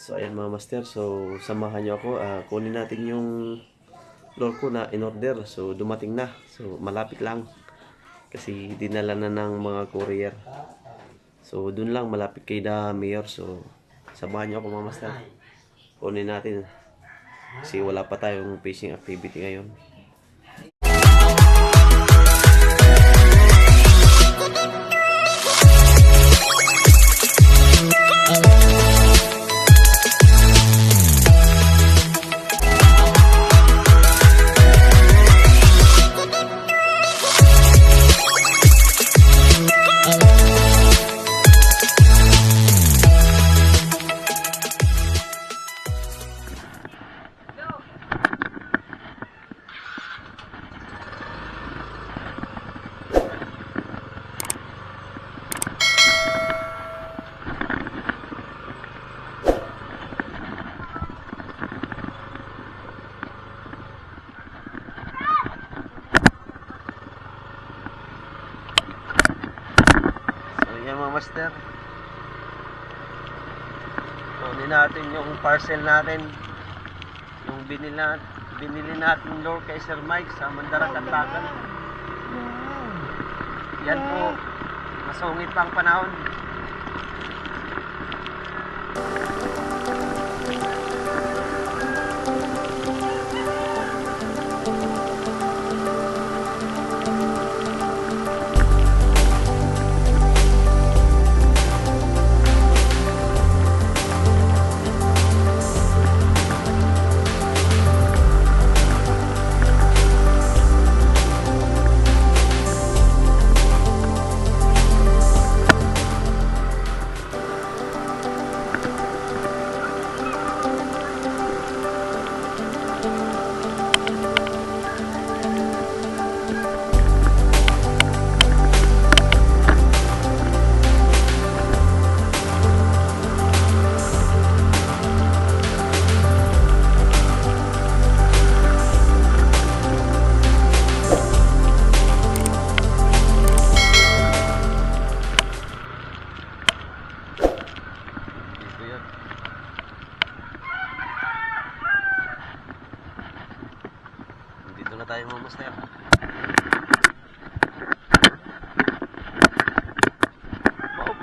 So ayan mga master, so samahan niyo ako. ah, kunin natin yung lore ko na in order. So dumating na. So malapit lang. Kasi dinala na ng mga courier. So dun lang malapit kay da mayor. So samahan niyo ako mga master. Kunin natin. Kasi wala pa tayong fishing activity ngayon. So mga master. Kunin natin yung parcel natin. Yung binili, nat- binili natin lure kay Sir Mike sa Mandaran Katlakan. Yan po. Masungit pang panahon.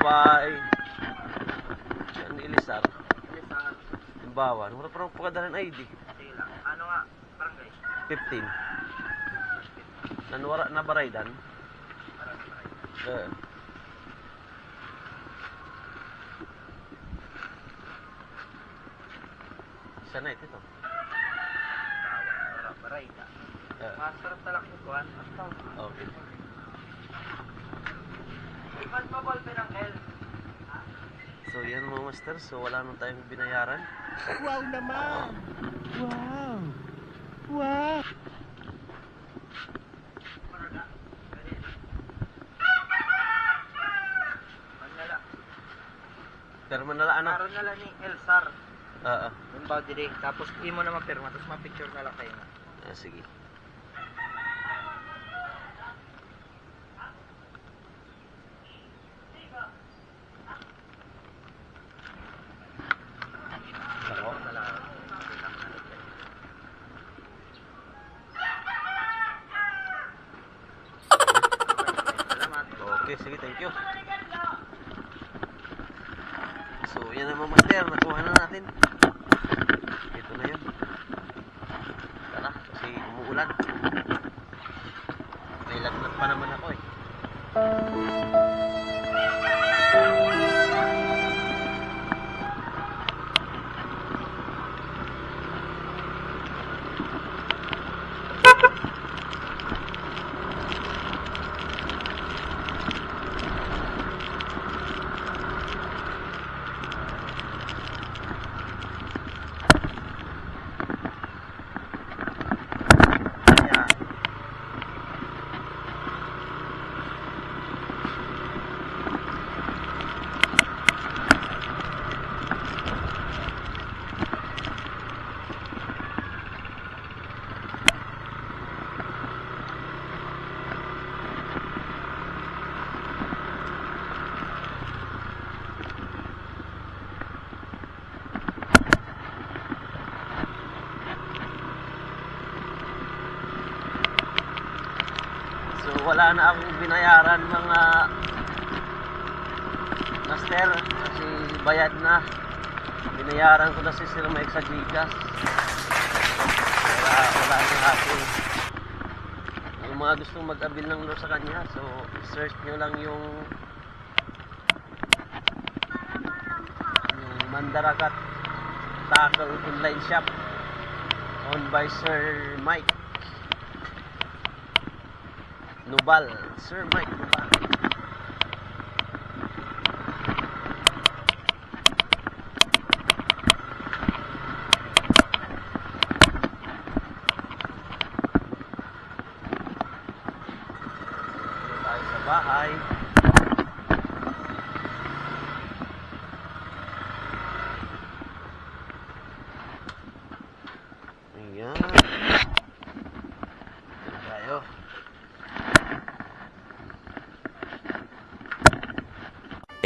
Bye-bye. Yan ni Elisar. Timbawan. Mura parang pagkadalan ID. Ano nga, barangay? 15. Nanwara na baraydan. Eh. Sana ito to. Eh. Masarap talak yung kuhan. Okay. Pa ball ng L. So yan mga master, so wala nang tayong binayaran. Wow naman! Wow! Wow! Manala. Pero manala ano? Karon na lang ni Elsar. Oo. Yung bow dire. Tapos imo na mapirma. Tapos ma-picture na lang kayo nga. Ah, sige. Ako? Salamat. Okay, sige, thank you. So, yan mga master, nakuha na natin. Ito na yun. Tara, kasi umuulan. May lagnat pa naman ako eh. Wala na akong binayaran mga master kasi bayad na. Binayaran ko na si Sir Mike sa Gcash. Wala, wala na ako. Yung mga gustong mag-abil ng lure sa kanya, so search nyo lang yung yung Mandaragat Tackle Online Shop owned by Sir Mike Nubal Sir Mike Nubal bahay Ayan. Tayo.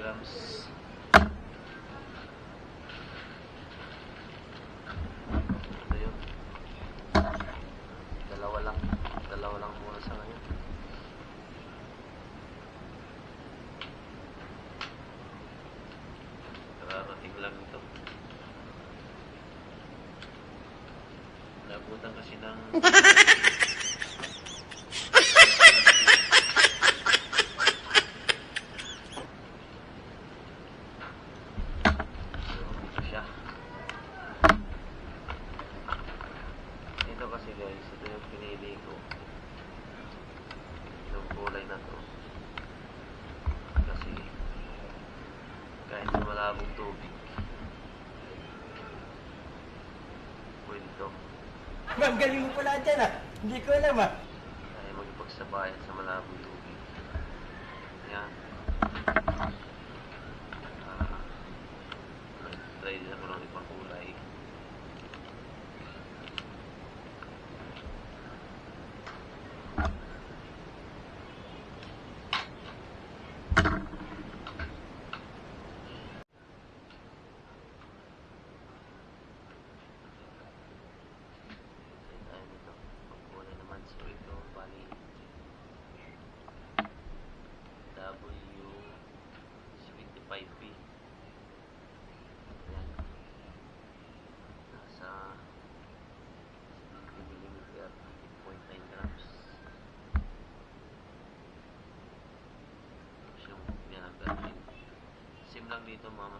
Grams. Ito yun. Dalawa lang. Dalawa lang muna sa ngayon. Kararating lang ito. Nabutan kasi ng... So, ito siya. Ito kasi guys, ito yung pinili ko. Yung kulay na to. Kasi kahit sa malabong tubig, pwede to. Ma'am, galing mo pala dyan ah. Hindi ko alam ah. Kaya magpagsabayan sa malabong tubig. Yan. Ah, try din ako ng ibang kulay. Try tayo nito. Ang kulay naman so ito bali W75P. Ayan. Nasa 70mm, 8.9 grams. Tapos yung yan ang. Sim lang dito mga